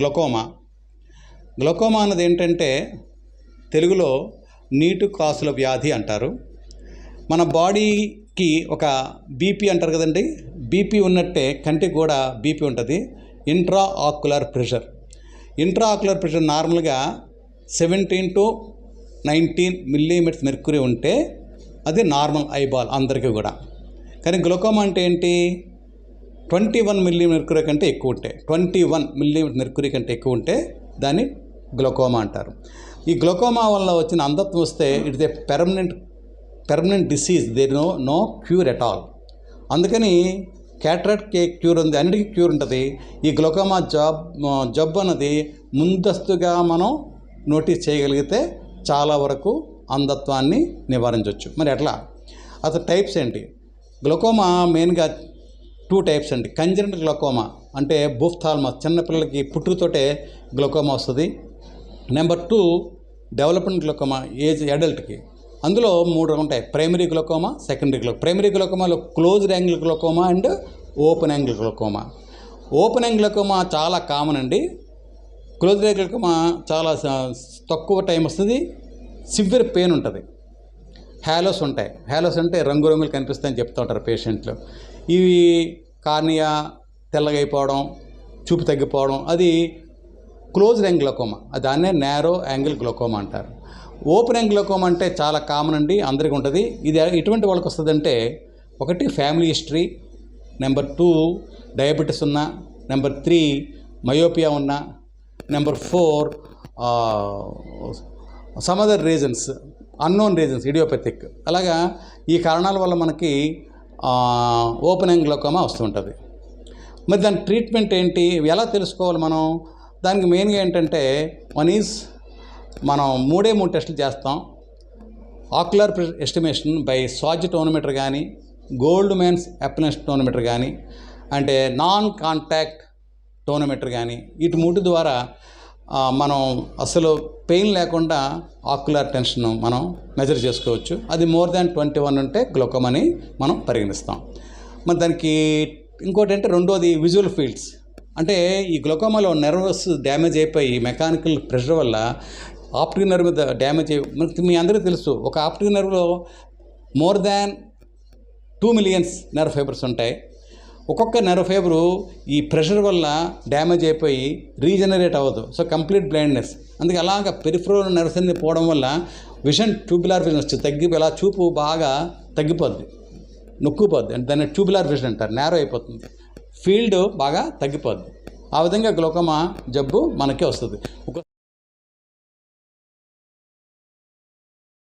Glaucoma. Glaucoma అన్నది ఏంటంటే తెలుగులో నీటి కాసుల వ్యాధి అంటారు. మన బాడీకి ఒక బీపీ అంటారు కదండి. బీపీ ఉన్నట్టే కంటికి కూడా బీపీ ఉంటుంది. Intra ocular pressure. Intra ocular pressure నార్మల్గా seventeen to nineteen millimetres mercury ఉంటే అది నార్మల్ ఐబాల్ అందరికీ కూడా. కానీ గ్లూకోమా అంటే ఏంటి? ట్వంటీ వన్ మిల్లీ మెర్కురీ కంటే ఎక్కువ ఉంటే ట్వంటీ వన్ మిల్లీ మెర్కురీ కంటే ఎక్కువ ఉంటే దాన్ని గ్లూకోమా అంటారు. ఈ గ్లొకోమా వల్ల వచ్చిన అంధత్వం వస్తే it's a permanent permanent disease there no no cure at all అందుకని క్యాట్రాక్ట్ కే క్యూర్ ఉంది అన్నిటికీ క్యూర్ ఉంటుంది. ఈ గ్లొకోమా జాబ్ జబ్బు అన్నది ముందస్తుగా మనం నోటీస్ చేయగలిగితే చాలా వరకు అంధత్వాన్ని నివారించవచ్చు మరి ఎట్లా అసలు టైప్స్ ఏంటి? గ్లూకోమా మెయిన్గా టూ టైప్స్ అండి. కంజనెంట్ గ్లకోమా అంటే బూఫ్థాల్మా చిన్నపిల్లలకి పుట్టుకతోటే గ్లకోమా వస్తుంది. Number two development glaucoma age అడల్ట్కి. అందులో మూడు ఉంటాయి. Primary glaucoma secondary glow primary గ్లకోమాలో closed angle glaucoma and open angle glaucoma. Open angle glaucoma చాలా కామన్ అండి. క్లోజ్ యాంగిల్ గ్లకోమా చాలా తక్కువ టైం వస్తుంది. సివియర్ పెయిన్ ఉంటుంది. హ్యాలోస్ ఉంటాయి. హ్యాలోస్ అంటే రంగురంగులు కనిపిస్తాయని చెప్తూ ఉంటారు పేషెంట్లు. ఇవి కార్నియా తెల్లగైపోవడం చూపు తగ్గిపోవడం అది క్లోజ్ యాంగిల్ గ్లకోమా. దాన్నే నేరో యాంగిల్ గ్లకోమా అంటారు. ఓపెన్ యాంగిల్ గ్లకోమా అంటే చాలా కామన్ అండి అందరికీ ఉంటుంది. ఇది ఎటువంటి వాళ్ళకి వస్తుందంటే ఒకటి family history number two diabetes ఉన్న నెంబర్ త్రీ మయోపియా ఉన్న number four some other reasons unknown reasons idiopathic. అలాగా ఈ కారణాల వల్ల మనకి ఓపెనింగ్ యాంగిల్ వస్తుంటుంది మరి దాని ట్రీట్మెంట్ ఏంటి? ఎలా తెలుసుకోవాలి మనం? దానికి మెయిన్గా ఏంటంటే వన్ ఈజ్ మనం మూడే మూడు టెస్టులు చేస్తాం. ఆక్యులర్ ఎస్టిమేషన్ బై స్వాజ్ టోనోమీటర్ కానీ గోల్డ్ మ్యాన్స్ అప్నెస్ టోనోమీటర్ కానీ అంటే నాన్ కాంటాక్ట్ టోనోమీటర్ కానీ వీటి మూటి ద్వారా మనం అసలు పెయిన్ లేకుండా ఆక్యులర్ టెన్షన్ మనం మెజర్ చేసుకోవచ్చు. అది మోర్ దాన్ ట్వంటీ వన్ ఉంటే గ్లూకోమని మనం పరిగణిస్తాం. మరి దానికి ఇంకోటి అంటే రెండోది విజువల్ ఫీల్డ్స్ అంటే ఈ గ్లూకోమాలో నర్వస్ డ్యామేజ్ అయిపోయి మెకానికల్ ప్రెషర్ వల్ల ఆప్టిక్ నర్వ్ మీద డ్యామేజ్ అయ్యి మనకి మీ అందరికీ తెలుసు ఒక optic నర్వ్లో more than two millions nerve fibres ఉంటాయి. ఒక్కొక్క నర్వ్ ఫైబరు ఈ ప్రెషర్ వల్ల డ్యామేజ్ అయిపోయి రీజనరేట్ అవ్వదు. సో కంప్లీట్ బ్లైండ్నెస్ అందుకే అలాగ పెరిఫ్రోల్ నర్వ్స్ అన్ని పోవడం వల్ల విషన్ ట్యూబులార్ విజన్ వచ్చి తగ్గి ఇలా చూపు బాగా తగ్గిపోద్ది. నొక్కుపోద్ది. అంటే దాన్ని ట్యూబులార్ విజన్ అంటారు. నేరో అయిపోతుంది. ఫీల్డ్ బాగా తగ్గిపోద్ది. ఆ విధంగా గ్లోకమా జబ్బు మనకే వస్తుంది.